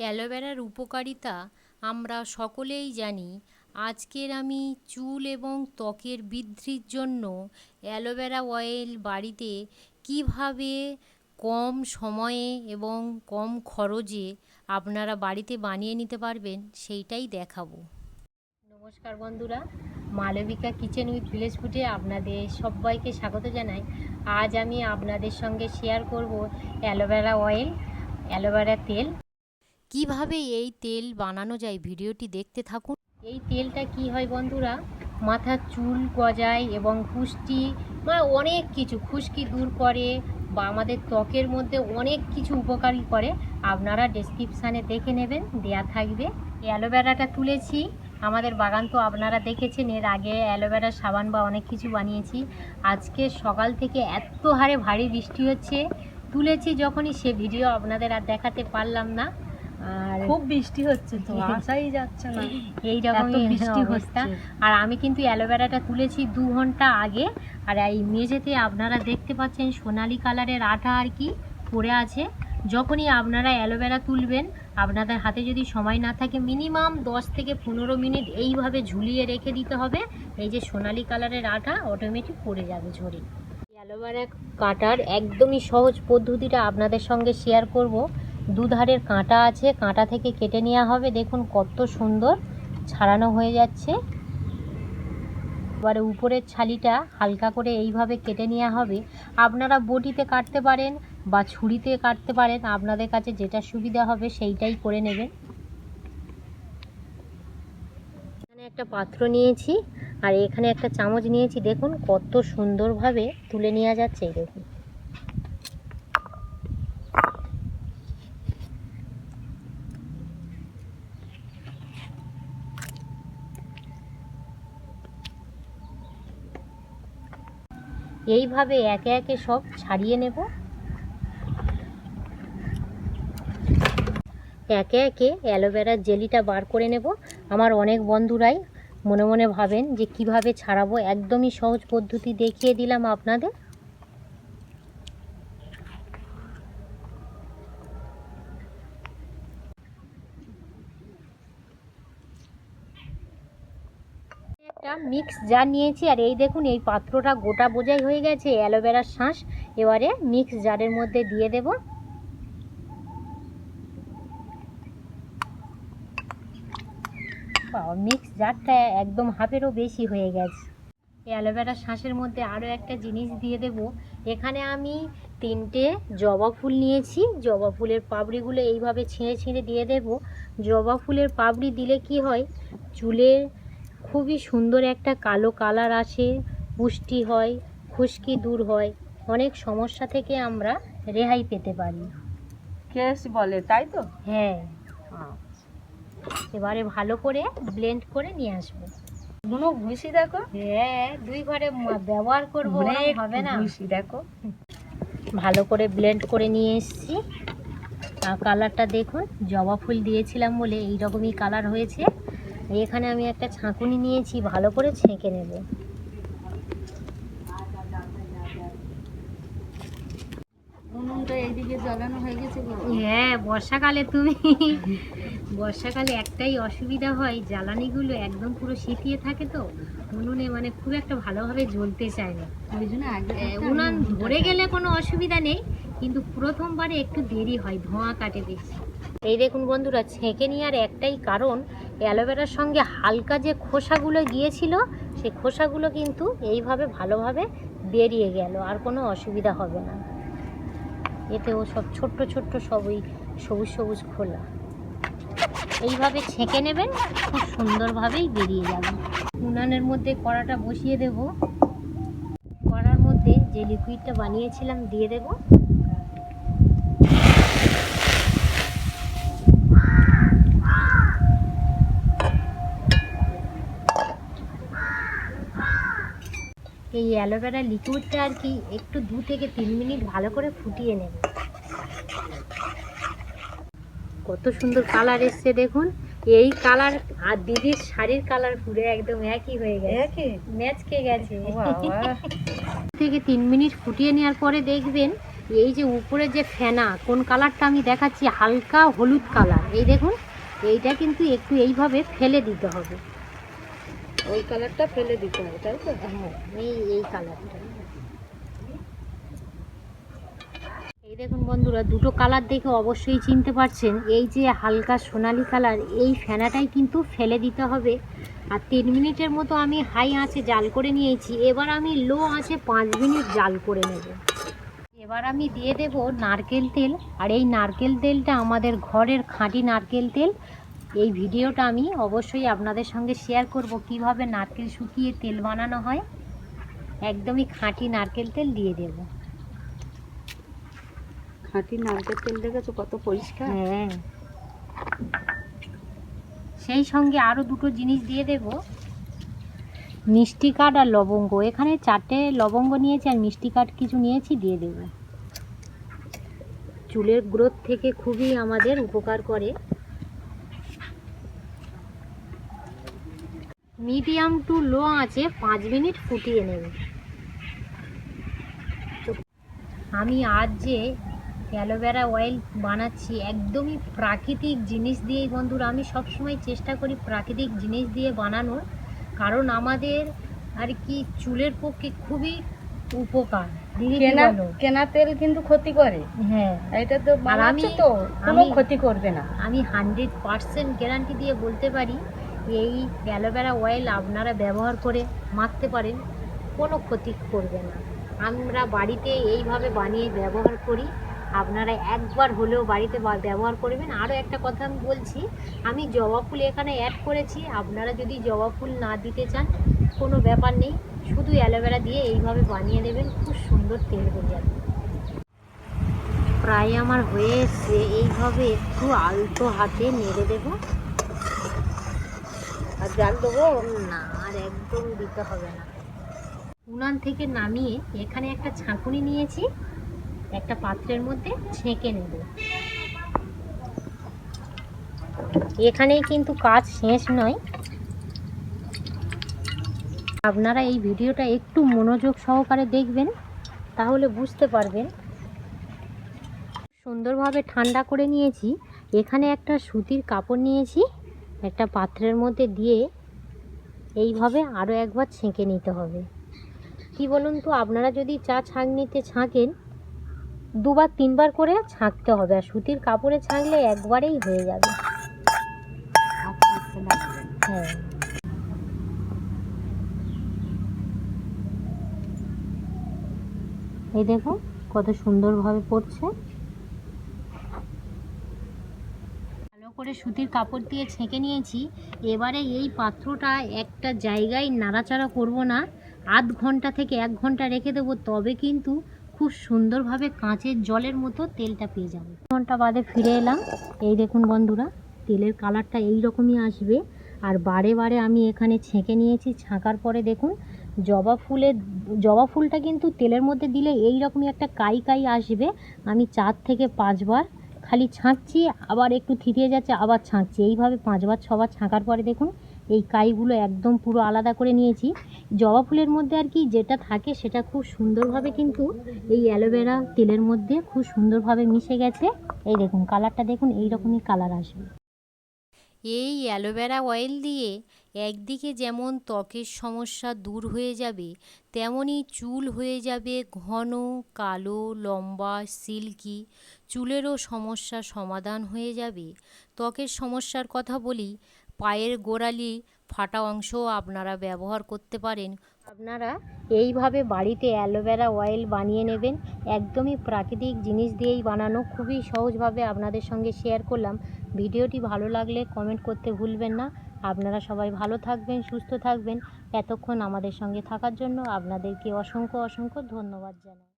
অ্যালোভেরার উপকারিতা আমরা সকলেই জানি। আজকের আমি চুল এবং ত্বকের বৃদ্ধির জন্য অ্যালোভেরা অয়েল বাড়িতে কীভাবে কম সময়ে এবং কম খরচে আপনারা বাড়িতে বানিয়ে নিতে পারবেন সেইটাই দেখাবো। নমস্কার বন্ধুরা, মালবিকা কিচেন উইথ ভিলেজ ফুডে আপনাদের সবাইকে স্বাগত জানাই। আজ আমি আপনাদের সঙ্গে শেয়ার করব অ্যালোভেরা অয়েল, অ্যালোভেরা তেল কীভাবে এই তেল বানানো যায়? ভিডিওটি দেখতে থাকুন। এই তেলটা কি হয় বন্ধুরা? মাথার চুল গজায় এবং খুশকি মানে অনেক কিছু, খুশকি দূর করে বা আমাদের ত্বকের মধ্যে অনেক কিছু উপকারী করে। আপনারা ডেসক্রিপশানে দেখে নেবেন, দেয়া থাকবে। অ্যালোভেরাটা তুলেছি। আমাদের বাগান তো আপনারা দেখেছেন, এর আগে অ্যালোভেরা, সাবান বা অনেক কিছু বানিয়েছি। আজকে সকাল থেকে এত হারে ভারী বৃষ্টি হচ্ছে। তুলেছি যখনই, সে ভিডিও আপনাদের আর দেখাতে পারলাম না। খুব বৃষ্টি হচ্ছে তো আসাই যাচ্ছে না। এই রকমই বৃষ্টি হচ্ছে। আর আমি কিন্তু অ্যালোভেরাটা তুলেছি দু ঘণ্টা আগে আর এই মেঝেতে আপনারা দেখতে পাচ্ছেন সোনালি কালারের আটা আর কি পড়ে আছে। যখনই আপনারা অ্যালোভেরা তুলবেন আপনাদের হাতে যদি সময় না থাকে মিনিমাম দশ থেকে পনেরো মিনিট এইভাবে ঝুলিয়ে রেখে দিতে হবে। এই যে সোনালি কালারের আটা অটোমেটিক পড়ে যাবে ঝরে। অ্যালোভেরা কাটার একদমই সহজ পদ্ধতিটা আপনাদের সঙ্গে শেয়ার করব। দুধারের কাঁটা আছে, কাঁটা থেকে কেটে নেওয়া হবে। দেখুন কত সুন্দর ছাড়ানো হয়ে যাচ্ছে। এবারে উপরের ছালিটা হালকা করে এইভাবে কেটে নেওয়া হবে। আপনারা বটিতে কাটতে পারেন বা ছুরিতে কাটতে পারেন। আপনাদের কাছে যেটা সুবিধা হবে সেইটাই করে নেবেন। এখানে একটা পাত্র নিয়েছি আর এখানে একটা চামচ নিয়েছি। দেখুন কত সুন্দরভাবে তুলে নেওয়া যাচ্ছে। এই দেখুন। এইভাবে একে একে সব ছাড়িয়ে নেব। একে একে অ্যালোভেরার জেলিটা বার করে নেব। আমার অনেক বন্ধুরাই মনে মনে ভাবেন যে কীভাবে ছাড়াবো, একদমই সহজ পদ্ধতি দেখিয়ে দিলাম আপনাদের একটা মিক্স জার নিয়েছি, আর এই দেখুন, এই পাত্রটা গোটা বোঝাই হয়ে গেছে, অ্যালোভেরার শাঁস। এবারে মিক্স জারের মধ্যে দিয়ে দেব। মিক্স জারটা একদম হাফেরও বেশি হয়ে গেছে। এই শাঁসের মধ্যে আরও একটা জিনিস দিয়ে দেব। এখানে আমি তিনটে জবা ফুল নিয়েছি। জবা ফুলের পাপড়িগুলো এইভাবে ছিঁড়ে ছিঁড়ে দিয়ে দেব। জবা ফুলের পাপড়ি দিলে কি হয়? চুলের খুবই সুন্দর একটা কালো কালার আসে পুষ্টি হয় খুশকি দূর হয়। অনেক সমস্যা থেকে আমরা রেহাই পেতে পারি। কেস বলে তাই তো? হ্যাঁ। এবারে ভালো করে ব্লেন্ড করে নিয়ে আসব। কোনো ঘুষি দেখো। হ্যাঁ দুই ঘরে ব্যবহার করব হবে না? ঘুষি দেখো। ভালো করে ব্লেন্ড করে নিয়ে এসেছি। আর কালারটা দেখুন জবা ফুল দিয়েছিলাম বলে এই রকমই কালার হয়েছে। এখানে আমি একটা ছাঁকুনি নিয়েছি ভালো করে ছেঁকে নেব। হয়ে গেছে হ্যাঁ বর্ষাকালে তুমি বর্ষাকালে একটাই অসুবিধা হয় জ্বালানিগুলো একদম পুরো শীতিয়ে থাকে তো উনুনে মানে খুব একটা ভালোভাবে জ্বলতে চায় না। উনান ধরে গেলে কোনো অসুবিধা নেই কিন্তু প্রথমবারে একটু দেরি হয় ধোঁয়া কাটে বেশি। এই দেখুন বন্ধুরা, ছেঁকে নেওয়ার একটাই কারণ, অ্যালোভেরার সঙ্গে হালকা যে খোসাগুলো গিয়েছিল সেই খোসাগুলো কিন্তু এইভাবে ভালোভাবে বেরিয়ে গেল, আর কোনো অসুবিধা হবে না। এতে ও সব ছোট্ট ছোট্ট সব ওই সবুজ সবুজ খোলা। এইভাবে ছেঁকে নেবেন, খুব সুন্দরভাবেই বেরিয়ে যাবে। উনানের মধ্যে কড়াটা বসিয়ে দেব। কড়ার মধ্যে যে লিকুইডটা বানিয়েছিলাম, দিয়ে দেব। এই অ্যালোভেরা লিকুইডটা আর কি একটু দু থেকে তিন মিনিট ভালো করে ফুটিয়ে নেব। কত সুন্দর কালার এসছে দেখুন। এই কালার আর দিদির শাড়ির কালার পুরো একদম একই হয়ে গেছে। ম্যাচ খেয়ে গেছে। থেকে তিন মিনিট ফুটিয়ে নেওয়ার পরে দেখবেন এই যে উপরে যে ফেনা কোন কালারটা আমি দেখাচ্ছি হালকা হলুদ কালার। এই দেখুন এইটা কিন্তু একটু এইভাবে ফেলে দিতে হবে। ওই কালারটা ফেলে দিতে হবে, তাই তো? হ্যাঁ এই এই কালারটা। দেখুন বন্ধুরা, দুটো কালার দেখে অবশ্যই চিনতে পারছেন। এই যে হালকা সোনালি কালার, এই ফেনাটাই কিন্তু ফেলে দিতে হবে। আর তিন মিনিটের মতো আমি হাই আঁচে জাল করে নিয়েছি। এবার আমি লো আঁচে পাঁচ মিনিট জাল করে নেব। এবার আমি দিয়ে দেব নারকেল তেল। আর এই নারকেল তেলটা আমাদের ঘরের খাঁটি নারকেল তেল। এই ভিডিওটা আমি অবশ্যই আপনাদের সঙ্গে শেয়ার করব। কীভাবে নারকেল শুকিয়ে তেল বানানো হয়? একদমই খাঁটি নারকেল তেল দিয়ে দেব। খাঁটি নারকেল তেল দেখেছ কত পরিষ্কার? হ্যাঁ। সেই সঙ্গে আরও দুটো জিনিস দিয়ে দেব। মিষ্টি কাঠ আর লবঙ্গ। এখানে চারটে লবঙ্গ নিয়েছি আর মিষ্টি কাঠ কিছু নিয়েছি দিয়ে দেব। চুলের গ্রোথ থেকে খুবই আমাদের উপকার করে। মিডিয়াম টু লো আঁচে পাঁচ মিনিট ফুটিয়ে নেব। আমি আজ যে অ্যালোভেরা অয়েল বানাচ্ছি একদমই প্রাকৃতিক জিনিস দিয়েই বন্ধুরা আমি সবসময় চেষ্টা করি প্রাকৃতিক জিনিস দিয়ে বানানোর কারণ আমাদের আর কি চুলের পক্ষে খুবই উপকার। কেনা কেনা তেল কিন্তু ক্ষতি করে। হ্যাঁ। এটা তো আমি- তো কোনো আমি- ক্ষতি করবে না। আমি হান্ড্রেড পারসেন্ট গ্যারান্টি দিয়ে বলতে পারি এই অ্যালোভেরা অয়েল আপনারা ব্যবহার করে মাখতে পারেন, কোনো ক্ষতি করবে না। আমরা বাড়িতে এইভাবে বানিয়ে ব্যবহার করি। আপনারা একবার হলেও বাড়িতে ব্যবহার করবেন। আরও একটা কথা আমি বলছি, আমি জবা ফুল এখানে অ্যাড করেছি। আপনারা যদি জবা ফুল না দিতে চান, কোনো ব্যাপার নেই। শুধু অ্যালোভেরা দিয়ে এইভাবে বানিয়ে দেবেন, খুব সুন্দর তেল হয়ে যাবে। প্রায় আমার হয়ে এসছে। এইভাবে একটু আলতো হাতে নেড়ে দেবো। আর জাল দেবো? না, আর একদম দিতে হবে না। উনান থেকে নামিয়ে এখানে একটা ছাঁকুনি নিয়েছি, একটা পাত্রের মধ্যে ছেঁকে নেব। এখানেই কিন্তু কাজ শেষ নয়। আপনারা এই ভিডিওটা একটু মনোযোগ সহকারে দেখবেন, তাহলে বুঝতে পারবেন। সুন্দরভাবে ঠান্ডা করে নিয়েছি। এখানে একটা সুতির কাপড় নিয়েছি। একটা পাত্রের মধ্যে দিয়ে এইভাবে আরও একবার ছেঁকে নিতে হবে। কি বলুন তো, আপনারা যদি চা ছাঁকনিতে ছাঁকেন, দুবার, তিনবার করে ছাঁকতে হবে আর সুতির কাপড়ে ছাঁকলে একবারেই হয়ে যাবে। হ্যাঁ। এই দেখো কত সুন্দরভাবে পড়ছে ভালো করে সুতির কাপড় দিয়ে ছেঁকে নিয়েছি। এবারে এই পাত্রটা একটা জায়গায় নাড়াচাড়া করব না। আধ ঘণ্টা থেকে এক ঘণ্টা রেখে দেবো, তবে কিন্তু খুব সুন্দরভাবে কাঁচের জলের মতো তেলটা পেয়ে যাবে। ঘণ্টা বাদে ফিরে এলাম। এই দেখুন বন্ধুরা, তেলের কালারটা এই রকমই আসবে। আর বারে বারে আমি এখানে ছেঁকে নিয়েছি, ছাঁকার পরে দেখুন, জবা ফুলের, জবা ফুলটা কিন্তু তেলের মধ্যে দিলে এই রকমই একটা কাই কাই আসবে। আমি চার থেকে পাঁচবার খালি ছাঁকছি, আবার একটু থিতিয়ে যাচ্ছে, আবার ছাঁকছি। এইভাবে পাঁচবার, ছবার ছাঁকার পরে দেখুন, এই কাইগুলো একদম পুরো আলাদা করে নিয়েছি। জবা ফুলের মধ্যে আর কি যেটা থাকে সেটা খুব সুন্দরভাবে কিন্তু এই অ্যালোভেরা তেলের মধ্যে খুব সুন্দরভাবে মিশে গেছে। এই দেখুন, কালারটা দেখুন এই রকমই কালার আসবে। এই অ্যালোভেরা অয়েল দিয়ে একদিকে যেমন ত্বকের সমস্যা দূর হয়ে যাবে তেমনই চুল হয়ে যাবে ঘন, কালো, লম্বা, সিল্কি। চুলেরও সমস্যা সমাধান হয়ে যাবে। ত্বকের সমস্যার কথা বলি, পায়ের গোড়ালি ফাটা অংশও আপনারা ব্যবহার করতে পারেন। আপনারা এইভাবে বাড়িতে অ্যালোভেরা অয়েল বানিয়ে নেবেন। একদমই প্রাকৃতিক জিনিস দিয়েই বানানো। খুবই সহজভাবে আপনাদের সঙ্গে শেয়ার করলাম। ভিডিওটি ভালো লাগলে কমেন্ট করতে ভুলবেন না। আপনারা সবাই ভালো থাকবেন, সুস্থ থাকবেন। এতক্ষণ আমাদের সঙ্গে থাকার জন্য আপনাদেরকে অসংখ্য অসংখ্য ধন্যবাদ জানাই।